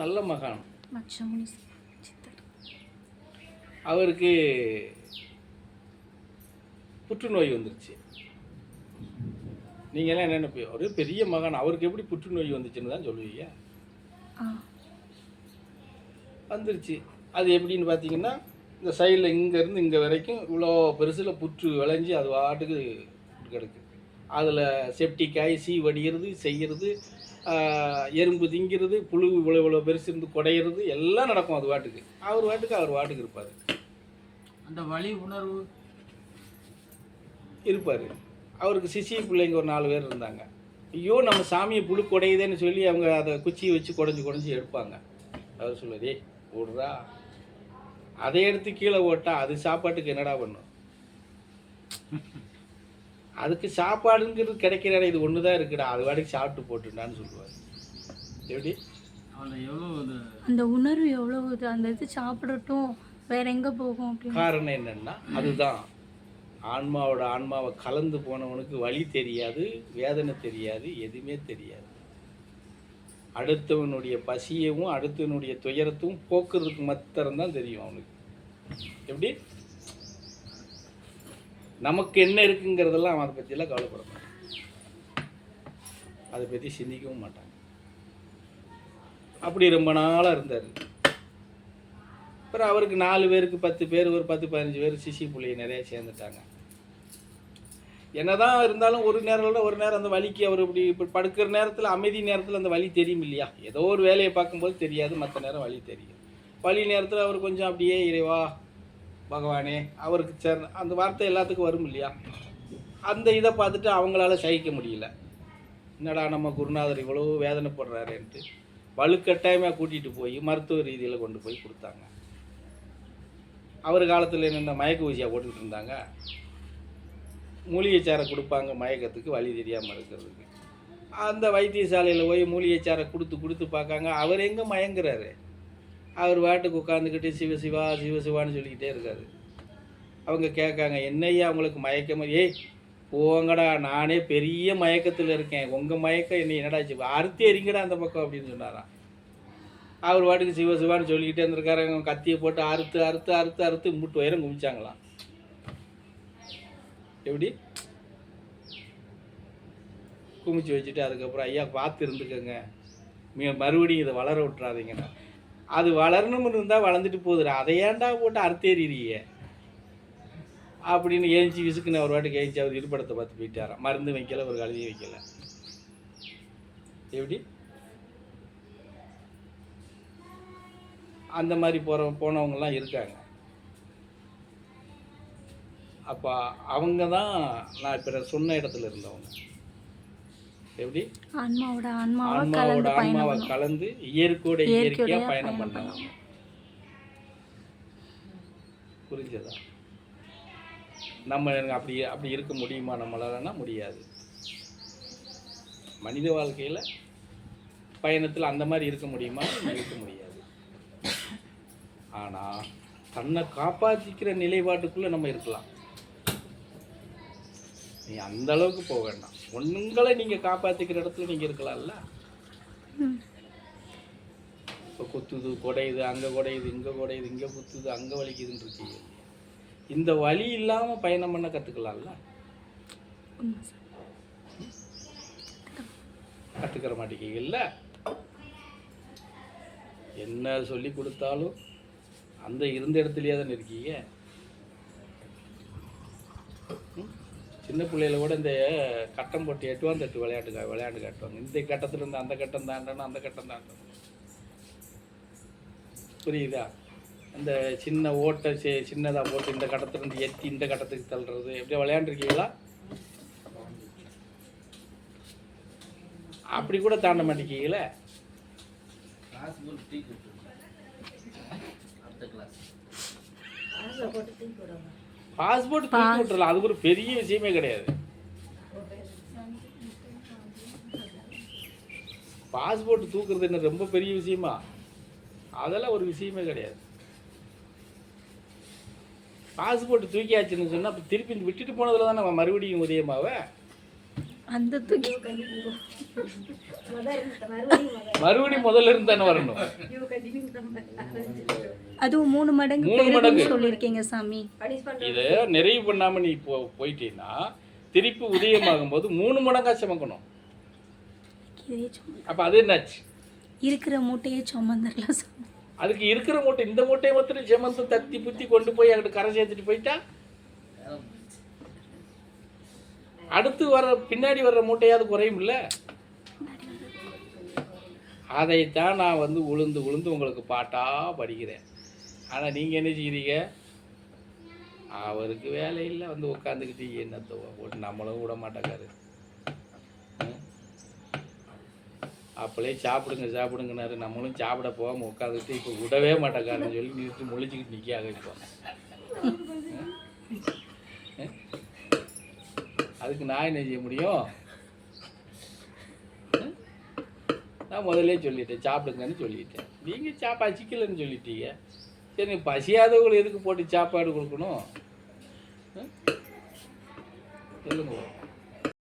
நல்ல மகான். அவருக்கு புற்றுநோய் வந்துருச்சு. நீங்க எல்லாம் என்ன நினைப்பீங்க ஒரு பெரிய மகான் அவருக்கு எப்படி புற்றுநோய் வந்துச்சுன்னு தான் சொல்லுவீங்க? வந்துருச்சு. அது எப்படின்னு பார்த்தீங்கன்னா இந்த சைடில் இங்கேருந்து இங்கே வரைக்கும் இவ்வளோ பெருசில் புற்று விளைஞ்சி அது வாட்டுக்கு கிடக்கு. அதில் செப்டிக்காய் சீ வடிகிறது செய்கிறது எறும்பு திங்கிறது புழு இவ்வளோ இவ்வளோ பெருசு இருந்து குடையிறது எல்லாம் நடக்கும் அது வாட்டுக்கு அவர் வாட்டுக்கு அவர் வாட்டுக்கு இருப்பார். அந்த வலி உணர்வு? இருப்பார். அவருக்கு சிசி பிள்ளைங்க ஒரு நாலு பேர் இருந்தாங்க. ஐயோ நம்ம சாமியை புழு குடையுதேன்னு சொல்லி அவங்க அதை குச்சியை வச்சு குடஞ்சி குடஞ்சி எடுப்பாங்க. அவர் ஏய் ஓடுறா. அதை எடுத்து கீழே ஓட்டா அது சாப்பாட்டுக்கு என்னடா பண்ணும்? அதுக்கு சாப்பாடுங்கிறது கிடைக்கிற இடம் இது ஒன்று தான் இருக்குடா அது வாட்டுக்கு சாப்பிட்டு போட்டுண்டான்னு சொல்லுவார். எப்படி? அந்த உணர்வு எவ்வளோ இது? அந்த இது சாப்பிடட்டும் வேற எங்க போகும் காரணம் என்னன்னா அதுதான். ஆன்மாவோட ஆன்மாவை கலந்து போனவனுக்கு வழி தெரியாது வேதனை தெரியாது எதுவுமே தெரியாது. அடுத்தவனுடைய பசியவும் அடுத்தவனுடைய துயரத்தையும் போக்குறதுக்கு மாத்திரம்தான் தெரியும் அவனுக்கு. எப்படி? நமக்கு என்ன இருக்குங்கிறதெல்லாம் அவன் அதை பற்றியெல்லாம் கவலைப்பட மாட்டான். அதை பற்றி சிந்திக்கவும் மாட்டாங்க அப்படி ரொம்ப நாளாக இருந்தார். அப்புறம் அவருக்கு நாலு பேருக்கு பத்து பேர் ஒரு பத்து பதினஞ்சு பேர் சிசி புள்ளியை நிறைய சேர்ந்துட்டாங்க. என்னதான் இருந்தாலும் ஒரு நேரம் ஒரு நேரம் அந்த வலிக்கு அவர் இப்படி இப்படி படுக்கிற நேரத்தில் அமைதி நேரத்தில் அந்த வலி தெரியும் இல்லையா? ஏதோ ஒரு வேலையை பார்க்கும்போது தெரியாது மற்ற நேரம் வலி தெரியும். வலி நேரத்தில் அவர் கொஞ்சம் அப்படியே இறைவா பகவானே அவருக்கு சேர் அந்த வார்த்தை எல்லாத்துக்கும் வரும் இல்லையா? அந்த இதை பார்த்துட்டு அவங்களால சகிக்க முடியல. என்னடா நம்ம குருநாதர் இவ்வளோ வேதனைப்படுறாருன்ட்டு வலுக்கட்டாயமாக கூட்டிகிட்டு போய் மருத்துவ ரீதியில் கொண்டு போய் கொடுத்தாங்க. அவர் காலத்தில் என்னென்ன மயக்க ஊசியாக போட்டுக்கிட்டு இருந்தாங்க. மூலிகை சாரை கொடுப்பாங்க மயக்கத்துக்கு வழி தெரியாமல் இருக்கிறதுக்கு. அந்த வைத்தியசாலையில் போய் மூலிகை சாரை கொடுத்து கொடுத்து பார்க்காங்க. அவர் எங்கே மயங்குறாரு? அவர் வாட்டுக்கு உட்காந்துக்கிட்டு சிவ சிவா சிவ சிவான்னு சொல்லிக்கிட்டே இருக்காரு. அவங்க கேட்காங்க என்னய்யா அவங்களுக்கு மயக்கம்? ஏய் போங்கடா நானே பெரிய மயக்கத்தில் இருக்கேன். உங்கள் மயக்கம் என்ன என்னடா சி- அறுத்தி எரிங்கடா அந்த பக்கம் அப்படின்னு சொன்னாராம். அவர் வாட்டுக்கு சிவ சிவான்னு சொல்லிக்கிட்டே இருந்திருக்காரு. அவங்க கத்தியை போட்டு அறுத்து அறுத்து அறுத்து அறுத்து முட்டு உயரம் குமிச்சாங்களாம் எப்படி? குமிச்சு வச்சுட்டு அதுக்கப்புறம் ஐயா பார்த்து இருந்துக்கோங்க. மீ மறுபடியும் இதை வளர விட்றாதீங்கண்ணா அது வளரணும்னு இருந்தால் வளர்ந்துட்டு போகுதுடா. அதை ஏன்டா போட்டு அறுத்தேறிய அப்படின்னு ஏஞ்சி விசுக்குன்னு ஒரு வாட்டுக்கு ஏஞ்சி அவர் இருப்படத்தை பார்த்து போயிட்டாராம். மருந்து வைக்கல ஒரு கழுதியும் வைக்கல. எப்படி? அந்த மாதிரி போகிற போனவங்கலாம் இருக்காங்க. அப்போ அவங்க தான் நான் இப்போ சொன்ன இடத்துல இருந்தவங்க. எப்படி? ஆன்மாவோட ஆன்மாவா கலந்து இயற்கையோட இயற்கையாக பயணம் பண்ணவங்க புரிஞ்சதா? நம்ம அப்படி அப்படி இருக்க முடியுமா? நம்மளாலனா முடியாது. மனித வாழ்க்கையில் பயணத்தில் அந்த மாதிரி இருக்க முடியுமா? இருக்க முடியாது. ஆனால் தன்னை காப்பாற்றிக்கிற நிலைப்பாட்டுக்குள்ளே நம்ம இருக்கலாம். நீ அந்த அளவுக்கு போக வேண்டாம் உங்களை நீங்கள் காப்பாற்றிக்கிற இடத்துல நீங்கள் இருக்கலாம்ல. இப்போ குத்துது குடையுது அங்கே குடையுது இங்கே குடையுது இங்கே குத்துது அங்கே வலிக்குதுன்னு இருக்கீங்க இந்த வலி இல்லாமல் பயணம் பண்ண கற்றுக்கலாம்ல. கற்றுக்கிற மாட்டேங்கீங்கல்ல என்ன சொல்லி கொடுத்தாலும் அந்த இருந்த இடத்துலயே தானே இருக்கீங்க? சின்ன பிள்ளையில கூட இந்த கட்டம் போட்டு எட்டுவான் தட்டு விளையாட்டு விளையாட்டு காட்டுவாங்க. இந்த கட்டத்துல இருந்து அந்த கட்டம் தாண்டணும் அந்த கட்டம் தாண்டணும். புரியுதா? அந்த சின்ன ஓட்டை சி- சின்னதா போட்டு இந்த கட்டத்துல இருந்து எத்தி இந்த கட்டத்துக்கு தள்ளுறது. எப்படியா விளையாண்டுருக்கீங்களா? அப்படி கூட தாண்ட மாட்டேங்கீங்களே கிளாஸ் பாஸ்போர்ட் தூக்கி விட்டுறலாம். அது ஒரு பெரிய விஷயமே கிடையாது. பாஸ்போர்ட் தூக்குறது என்ன ரொம்ப பெரிய விஷயமா? அதெல்லாம் ஒரு விஷயமே கிடையாது. பாஸ்போர்ட் தூக்கியாச்சுன்னு சொன்னா அப்ப திருப்பி விட்டுட்டு போனதுல தான் நம்ம மறுபடியும் உதயமாவ? அந்த தூக்கி. மறுபடியும் முதல்ல இருந்து தானே வரணும். அதுவும் மூணு மடங்கு மூணு மடங்கு. சொல்லியிருக்கீங்க சாமி. இதை நிறைவு பண்ணாம நீ போ போயிட்டீன்னா திருப்பி உதயமாகும் போது மூணு மடங்கா சுமக்கணும். அப்ப அது என்னாச்சு? இருக்கிற மூட்டையே சுமந்துடலாம் சாமி. அதுக்கு இருக்கிற மூட்டை இந்த மூட்டையை மாத்திரம் செமந்து தத்தி புத்தி கொண்டு போய் அங்கிட்டு கரை சேர்த்துட்டு போயிட்டா? அடுத்து வர பின்னாடி வர்ற மூட்டையாவது குறையும் இல்லை அதைத்தான் நான் வந்து உளுந்து உளுந்து உங்களுக்கு பாட்டாக படிக்கிறேன். ஆனால் நீங்கள் என்ன செய்கிறீங்க அவருக்கு வேலை இல்லை வந்து உட்காந்துக்கிட்டு என்னத்தை போட்டு நம்மளும் விட மாட்டேங்காரு அப்படியே அப்பளே சாப்பிடுங்க சாப்பிடுங்கனாரு நம்மளும் சாப்பிட போகாமல் உட்காந்துக்கிட்டு இப்போ விடவே மாட்டேங்காருன்னு சொல்லி நிறுத்தி முழிச்சுக்கிட்டு நிற்காக இப்போ. அதுக்கு நான் என்ன செய்ய முடியும் ம்? நான் முதல்லே சொல்லிட்டேன் சாப்பிடுங்கன்னு சொல்லிட்டேன் நீங்கள் சாப்பா சிக்கலன்னு சொல்லிட்டீங்க சரி பசியாதவங்களை எதுக்கு போட்டு சாப்பாடு கொடுக்கணும் ம்? சொல்லுங்க